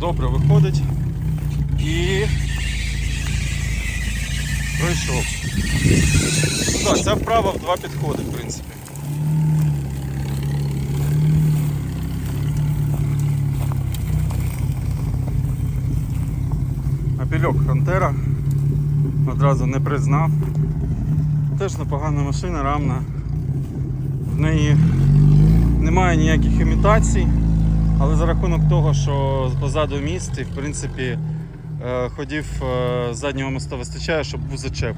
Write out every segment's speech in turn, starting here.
добре виходить. І пройшов. Ну, Так, ця вправа в два підходи, в принципі. Апельок Фронтера. Одразу не признав. Теж непогана машина, рамна. В неї немає ніяких імітацій, але за рахунок того, що позаду міст і в принципі е, ходів е, заднього моста вистачає, щоб був зачеп.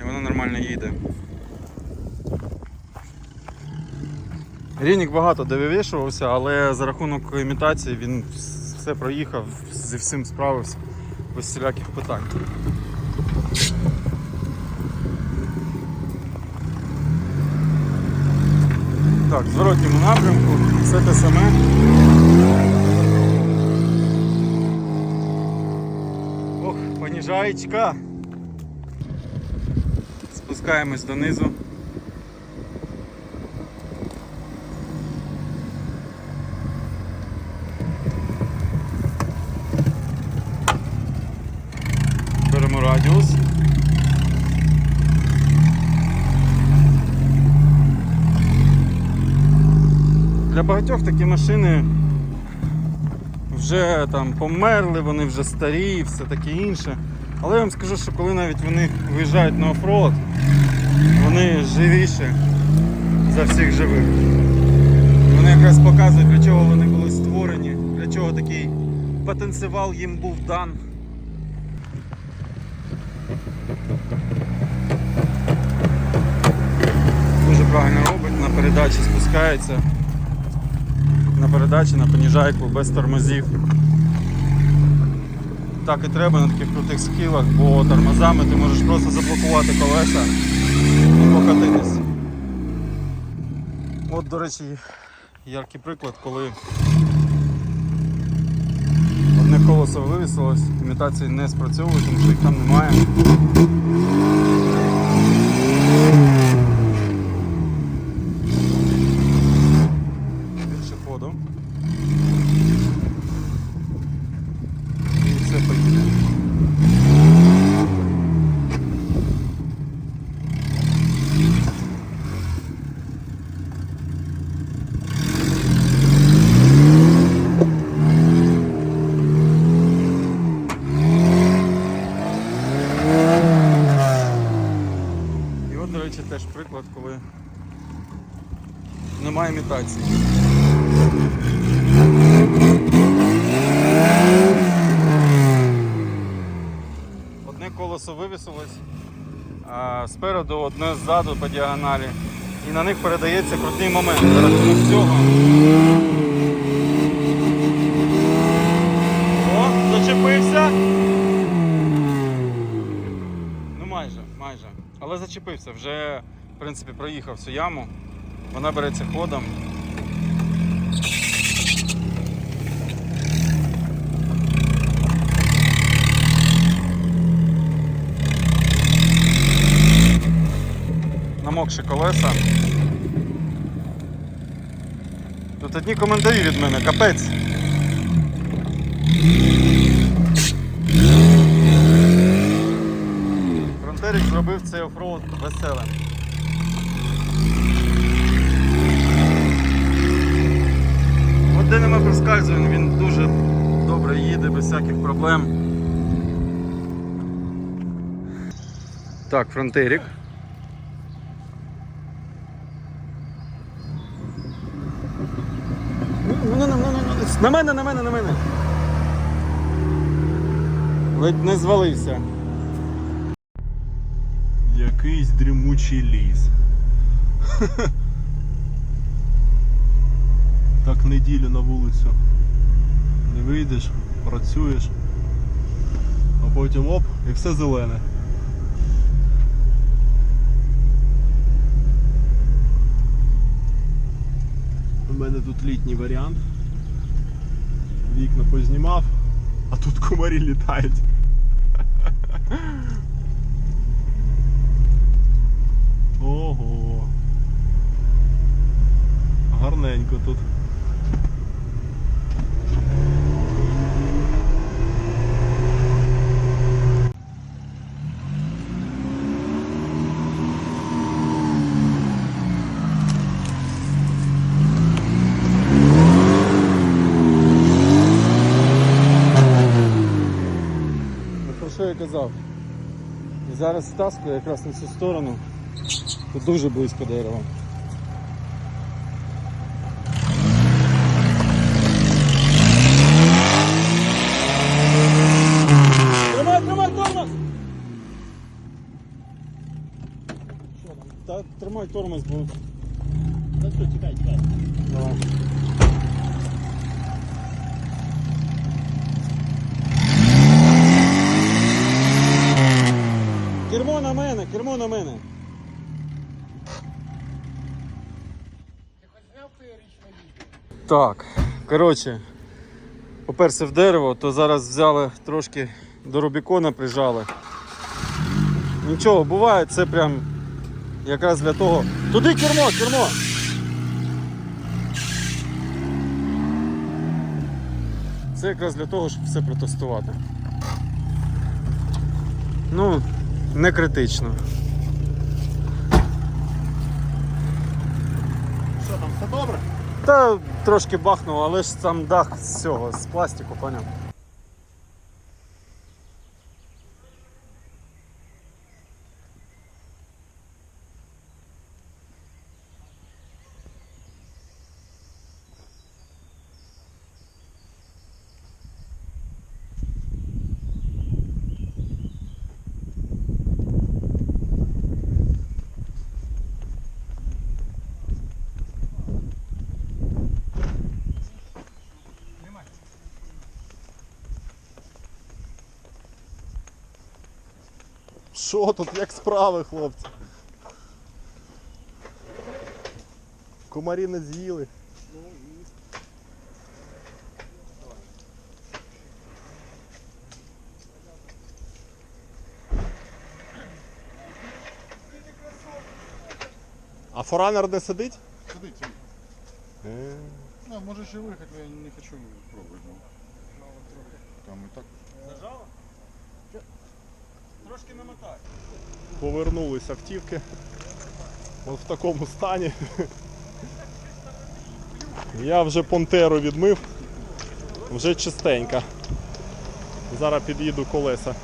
І вона нормально їде. Рінік багато де вивішувався, але за рахунок імітації він все проїхав, зі всім справився без всіляких питань. Так, в зворотньому напрямку, все те саме. Ох, поніжаєчка. Спускаємось донизу. Для багатьох такі машини вже там померли, вони вже старі все таке інше. Але я вам скажу, що коли навіть вони виїжджають на оффроад, вони живіші за всіх живих. Вони якраз показують, для чого вони були створені, для чого такий потенціал їм був дан. Дуже правильно робить, на передачі спускається. На передачі, на поніжайку, без тормозів. Так і треба на таких крутих схилах, бо тормозами ти можеш просто заблокувати колеса і покатитись. От, до речі, яркий приклад, коли одне колесо вивісилось, імітації не спрацьовують, тому що їх там немає. Більше ходу. І все поїде. І от, до речі, теж приклад, коли немає. Одне колесо вивісилось, а спереду одне ззаду по діагоналі. І на них передається крутий момент. За рахунок цього. О, зачепився. Ну майже, майже. Але зачепився. Вже, в принципі, проїхав цю яму. Вона береться ходом. Намокші колеса. Тут одні коментарі від мене, капець. Фронтерік зробив цей оффроуд веселим. Де нема проскальзувань, він дуже добре їде, без всяких проблем. Так, фронтерік. Ну, На мене, на мене, на мене. Ледь не звалився. Якийсь дрімучий ліс. Так неділю на вулицю. Не вийдеш, працюєш, а потім оп, і все зелене. У мене тут літній варіант. Вікна познімав, а тут комарі літають. Ого. Гарненько тут. Зараз стаскую якраз на цю сторону. Тут дуже близько дерева. Тримай, тримай, тормоз! Що там? Та тримай тормоз, бо. Та що, тікай, тікай. Давай. Кермо на мене, кермо на мене. Так, коротше, поперся в дерево, то зараз взяли трошки до Рубікона прижали. Нічого, буває, це прям якраз для того. Туди кермо, кермо! Це якраз для того, щоб все протестувати. Ну, не критично. Що там, все добре? Та трошки бахнуло, але ж сам дах з цього, з пластику, поняв. Що тут, як справи, хлопці? Комарі не з'їли. А форанер не сидить? Сидить. Е, Ну, може ще виїхати, але я не хочу пробувати. Там і так. Зажало? Трошки намотай. Повернулись автівки. От в такому стані. Я вже понтеру відмив, вже чистенька. Зараз під'їду колеса,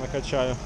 накачаю.